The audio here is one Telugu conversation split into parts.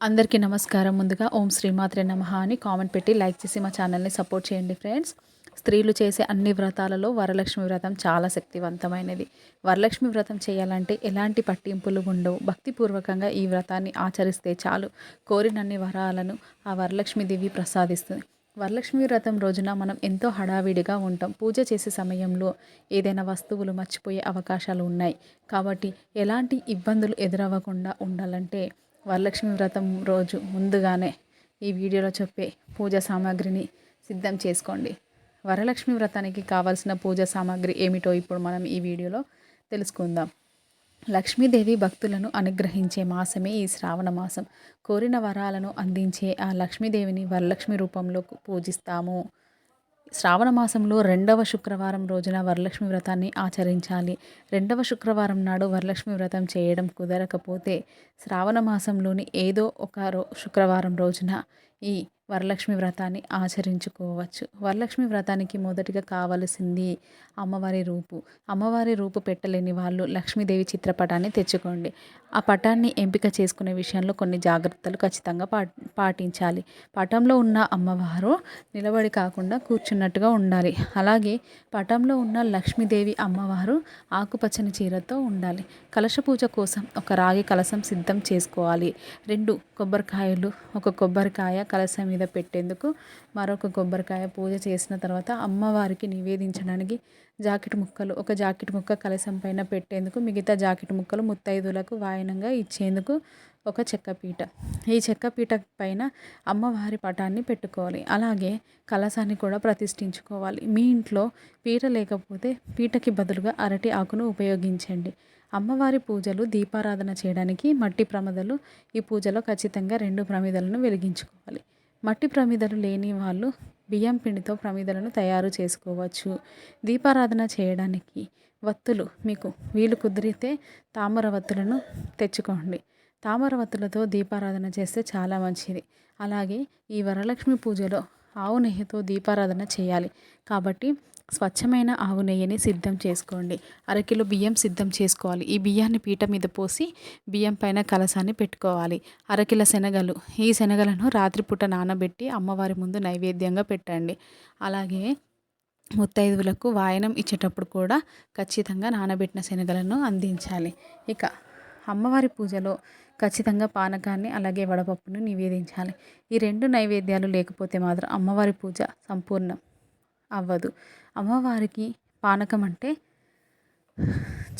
అందరికీ నమస్కారం. ముందుగా ఓం శ్రీమాత్రే నమ అని కామెంట్ పెట్టి లైక్ చేసి మా ఛానల్ని సపోర్ట్ చేయండి ఫ్రెండ్స్. స్త్రీలు చేసే అన్ని వ్రతాలలో వరలక్ష్మి వ్రతం చాలా శక్తివంతమైనది. వరలక్ష్మి వ్రతం చేయాలంటే ఎలాంటి పట్టింపులు ఉండవు. భక్తిపూర్వకంగా ఈ వ్రతాన్ని ఆచరిస్తే చాలు. కోరినన్ని వరాలను ఆ వరలక్ష్మి దేవి ప్రసాదిస్తుంది. వరలక్ష్మి వ్రతం రోజున మనం ఎంతో హడావిడిగా ఉంటాం. పూజ చేసే సమయంలో ఏదైనా వస్తువులు మర్చిపోయే అవకాశాలు ఉన్నాయి. కాబట్టి ఎలాంటి ఇబ్బందులు ఎదురవ్వకుండా ఉండాలంటే వరలక్ష్మి వ్రతం రోజు ముందుగానే ఈ వీడియోలో చెప్పే పూజ సామాగ్రిని సిద్ధం చేసుకోండి. వరలక్ష్మి వ్రతానికి కావాల్సిన పూజ సామాగ్రి ఏమిటో ఇప్పుడు మనం ఈ వీడియోలో తెలుసుకుందాం. లక్ష్మీదేవి భక్తులను అనుగ్రహించే మాసమే ఈ శ్రావణ మాసం. కోరిన వరాలను అందించే ఆ లక్ష్మీదేవిని వరలక్ష్మి రూపంలో పూజిస్తాము. శ్రావణ మాసంలో రెండవ శుక్రవారం రోజున వరలక్ష్మి వ్రతాన్ని ఆచరించాలి. రెండవ శుక్రవారం నాడు వరలక్ష్మి వ్రతం చేయడం కుదరకపోతే శ్రావణ మాసంలోని ఏదో ఒక రో శుక్రవారం రోజున ఈ వరలక్ష్మి వ్రతాన్ని ఆచరించుకోవచ్చు. వరలక్ష్మి వ్రతానికి మొదటిగా కావలసింది అమ్మవారి రూపు. అమ్మవారి రూపు పెట్టలేని వాళ్ళు లక్ష్మీదేవి చిత్రపటాన్ని తెచ్చుకోండి. ఆ పటాన్ని ఎంపిక చేసుకునే విషయంలో కొన్ని జాగ్రత్తలు ఖచ్చితంగా పా పాటించాలి. పటంలో ఉన్న అమ్మవారు నిలబడి కాకుండా కూర్చున్నట్టుగా ఉండాలి. అలాగే పటంలో ఉన్న లక్ష్మీదేవి అమ్మవారు ఆకుపచ్చని చీరతో ఉండాలి. కలశ పూజ కోసం ఒక రాగి కలశం సిద్ధం చేసుకోవాలి. రెండు కొబ్బరికాయలు ఒక కొబ్బరికాయ కలశం మీద పెట్టేందుకు మరొక కొబ్బరికాయ పూజ చేసిన తర్వాత అమ్మవారికి నివేదించడానికి జాకెట్ ముక్కలు ఒక జాకెట్ ముక్క కలశం పైన పెట్టేందుకు మిగతా జాకెట్ ముక్కలు ముత్తైదులకు వాయనంగా ఇచ్చేందుకు ఒక చెక్క పీట. ఈ చెక్క పీట పైన అమ్మవారి పటాన్ని పెట్టుకోవాలి. అలాగే కలశాన్ని కూడా ప్రతిష్ఠించుకోవాలి. మీ ఇంట్లో పీట లేకపోతే పీటకి బదులుగా అరటి ఆకును ఉపయోగించండి. అమ్మవారి పూజలు దీపారాధన చేయడానికి మట్టి ప్రమదలు ఈ పూజలో ఖచ్చితంగా రెండు ప్రమిదలను వెలిగించుకోవాలి. మట్టి ప్రమిదలు లేని వాళ్ళు బియ్యం పిండితో ప్రమిదలను తయారు చేసుకోవచ్చు. దీపారాధన చేయడానికి వత్తులు మీకు వీలు కుదిరితే తామర వత్తులను తెచ్చుకోండి. తామర వత్తులతో దీపారాధన చేస్తే చాలా మంచిది. అలాగే ఈ వరలక్ష్మి పూజలో ఆవు నెయ్యితో దీపారాధన చేయాలి. కాబట్టి స్వచ్ఛమైన ఆవు నెయ్యిని సిద్ధం చేసుకోండి. అరకిలో బియ్యం సిద్ధం చేసుకోవాలి. ఈ బియ్యాన్ని పీట మీద పోసి బియ్యం పైన కలసాన్ని పెట్టుకోవాలి. అరకిల శనగలు. ఈ శనగలను రాత్రిపూట నానబెట్టి అమ్మవారి ముందు నైవేద్యంగా పెట్టండి. అలాగే ముత్తైదువులకు వాయనం ఇచ్చేటప్పుడు కూడా ఖచ్చితంగా నానబెట్టిన శనగలను అందించాలి. ఇక అమ్మవారి పూజలో ఖచ్చితంగా పానకాన్ని అలాగే వడపప్పును నివేదించాలి. ఈ రెండు నైవేద్యాలు లేకపోతే మాత్రం అమ్మవారి పూజ సంపూర్ణం. అవ్వదు. అమ్మవారికి పానకం అంటే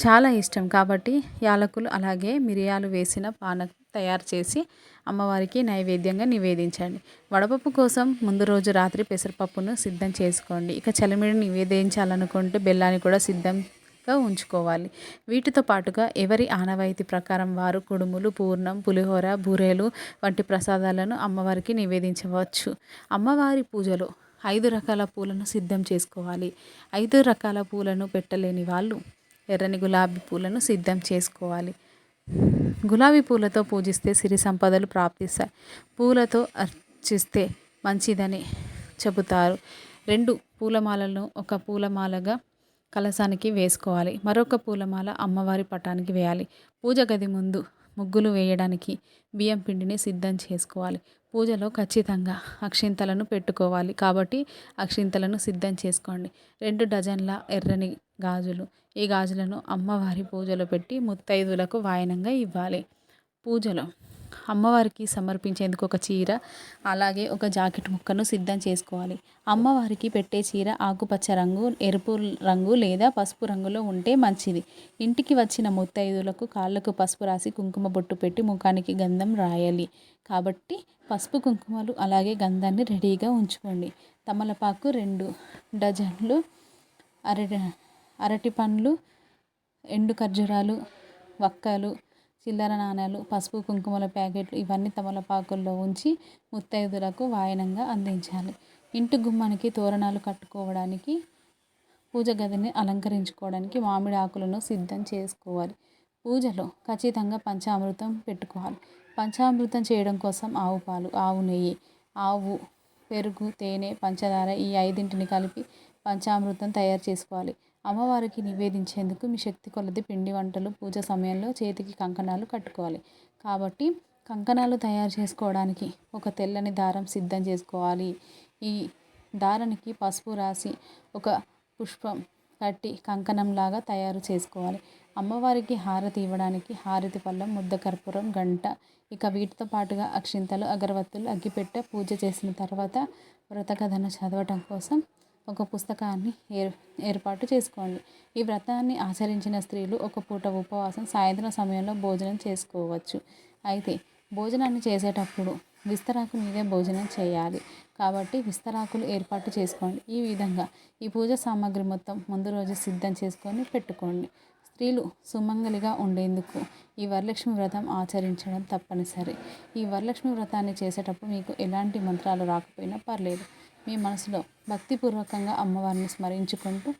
చాలా ఇష్టం. కాబట్టి యాలకులు అలాగే మిరియాలు వేసిన పానకం తయారు చేసి అమ్మవారికి నైవేద్యంగా నివేదించండి. వడపప్పు కోసం ముందు రోజు రాత్రి పెసరపప్పును సిద్ధం చేసుకోండి. ఇక చలిమిడి నివేదించాలనుకుంటే బెల్లాన్ని కూడా సిద్ధంగా ఉంచుకోవాలి. వీటితో పాటుగా ఎవరి ఆనవాయితీ ప్రకారం వారు కుడుములు పూర్ణం పులిహోర బూరెలు వంటి ప్రసాదాలను అమ్మవారికి నివేదించవచ్చు. అమ్మవారి పూజలో ఐదు రకాల పూలను సిద్ధం చేసుకోవాలి. ఐదు రకాల పూలను పెట్టలేని వాళ్ళు ఎర్రని గులాబీ పూలను సిద్ధం చేసుకోవాలి. గులాబీ పూలతో పూజిస్తే సిరి సంపదలు ప్రాప్తిస్తాయి. పూలతో అర్చిస్తే మంచిదని చెబుతారు. రెండు పూలమాలను ఒక పూలమాలగా కలసానికి వేసుకోవాలి. మరొక పూలమాల అమ్మవారి పటానికి వేయాలి. పూజ గది ముందు ముగ్గులు వేయడానికి బియ్యం పిండిని సిద్ధం చేసుకోవాలి. పూజలో ఖచ్చితంగా అక్షింతలను పెట్టుకోవాలి. కాబట్టి అక్షింతలను సిద్ధం చేసుకోండి. రెండు డజన్ల ఎర్రని గాజులు. ఈ గాజులను అమ్మవారి పూజలో పెట్టి ముత్తైదులకు వాయనంగా ఇవ్వాలి. పూజలో అమ్మవారికి సమర్పించేందుకు ఒక చీర అలాగే ఒక జాకెట్ ముక్కను సిద్ధం చేసుకోవాలి. అమ్మవారికి పెట్టే చీర ఆకుపచ్చ రంగు ఎరుపు రంగు లేదా పసుపు రంగులో ఉంటే మంచిది. ఇంటికి వచ్చిన ముత్తైదులకు కాళ్ళకు పసుపు రాసి కుంకుమ బొట్టు పెట్టి ముఖానికి గంధం రాయాలి. కాబట్టి పసుపు కుంకుమలు అలాగే గంధాన్ని రెడీగా ఉంచుకోండి. తమలపాకు రెండు డజన్లు అరటి అరటి పండ్లు ఎండు ఖర్జూరాలు వక్కలు చిల్లర నాణాలు పసుపు కుంకుమల ప్యాకెట్లు ఇవన్నీ తమలపాకుల్లో ఉంచి ముత్తైదులకు వాయనంగా అందించాలి. ఇంటి గుమ్మానికి తోరణాలు కట్టుకోవడానికి పూజ గదిని అలంకరించుకోవడానికి మామిడి ఆకులను సిద్ధం చేసుకోవాలి. పూజలో ఖచ్చితంగా పంచామృతం పెట్టుకోవాలి. పంచామృతం చేయడం కోసం ఆవు పాలు ఆవు నెయ్యి ఆవు పెరుగు తేనె పంచదార ఈ ఐదింటిని కలిపి పంచామృతం తయారు చేసుకోవాలి. అమ్మవారికి నివేదించేందుకు మీ శక్తి కొలది పిండి వంటలు పూజ సమయంలో చేతికి కంకణాలు కట్టుకోవాలి. కాబట్టి కంకణాలు తయారు చేసుకోవడానికి ఒక తెల్లని దారం సిద్ధం చేసుకోవాలి. ఈ దారానికి పసుపు రాసి ఒక పుష్పం కట్టి కంకణంలాగా తయారు చేసుకోవాలి. అమ్మవారికి హారతి ఇవ్వడానికి హారతి పళ్ళం ముద్ద కర్పూరం గంట ఇక వీటితో పాటుగా అక్షింతలు అగరవత్తులు అగ్గిపెట్టె పూజ చేసిన తర్వాత వ్రతకథన చదవటం కోసం ఒక పుస్తకాన్ని ఏర్ ఏర్పాటు చేసుకోండి. ఈ వ్రతాన్ని ఆచరించిన స్త్రీలు ఒక పూట ఉపవాసం సాయంత్రం సమయంలో భోజనం చేసుకోవచ్చు. అయితే భోజనాన్ని చేసేటప్పుడు విస్తరాకు మీదే భోజనం చేయాలి. కాబట్టి విస్తరాకులు ఏర్పాటు చేసుకోండి. ఈ విధంగా ఈ పూజ సామాగ్రి మొత్తం ముందు రోజు సిద్ధం చేసుకొని పెట్టుకోండి. స్త్రీలు సుమంగలిగా ఉండేందుకు ఈ వరలక్ష్మి వ్రతం ఆచరించడం తప్పనిసరి. ఈ వరలక్ష్మి వ్రతాన్ని చేసేటప్పుడు మీకు ఎలాంటి మంత్రాలు రాకపోయినా పర్లేదు. మీ మనసులో భక్తిపూర్వకంగా అమ్మవారిని స్మరించుకుంటూ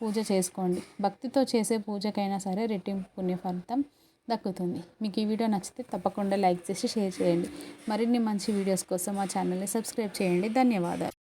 పూజ చేసుకోండి. భక్తితో చేసే పూజకైనా సరే రెట్టింపు పుణ్య ఫలితం దక్కుతుంది. మీకు ఈ వీడియో నచ్చితే తప్పకుండా లైక్ చేసి షేర్ చేయండి. మరిన్ని మంచి వీడియోస్ కోసం మా ఛానల్ని సబ్స్క్రైబ్ చేయండి. ధన్యవాదాలు.